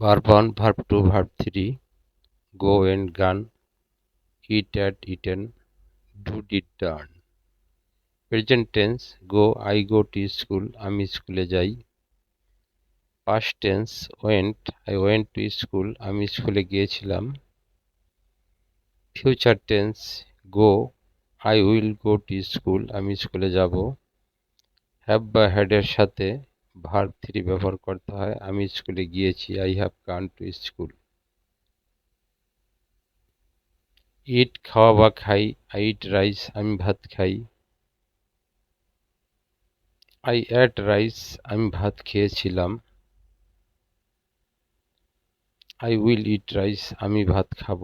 Verb 1, Verb 2, Verb 3 go and gone, eat at eaten, do did done. Present tense go I go to school আমি স্কুলে যাই past tense went I went to school আমি স্কুলে গিয়েছিলাম future tense go I will go to school আমি স্কুলে যাব have বা হ্যাডের সাথে ভার্ব থ্রি ব্যবহার করতে হয়। আমি স্কুলে গিয়েছি। I have gone to school eat খাওয়া বা খাই আই ইট রাইস আমি ভাত খাই। আই অ্যাট রাইস আমি ভাত খেয়েছিলাম। আই উইল ইট রাইস আমি ভাত খাব।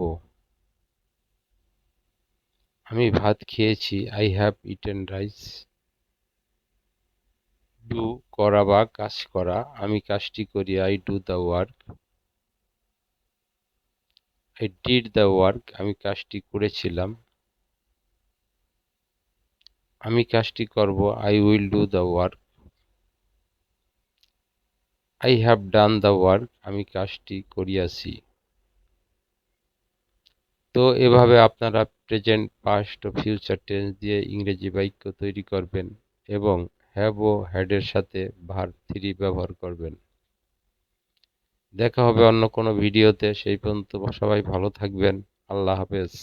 আমি ভাত খেয়েছি। I have eaten rice do করা বা কাজ করা, আমি কাজটি করি I do the work I did the work আমি কাজটি করেছিলাম। আমি কাজটি করব I will do the work I have done the work আমি কাজটি করিয়াছি। তো এভাবে আপনারা প্রেজেন্ট পাস্ট ও ফিউচার টেন্স দিয়ে ইংরেজি বাক্য তৈরি করবেন এবং হ্যাভ ও হ্যাডের সাথে ভার থ্রি ব্যবহার করবেন। দেখা হবে অন্য কোনো ভিডিওতে সেই পর্যন্ত সবাই ভালো থাকবেন। আল্লাহ হাফেজ।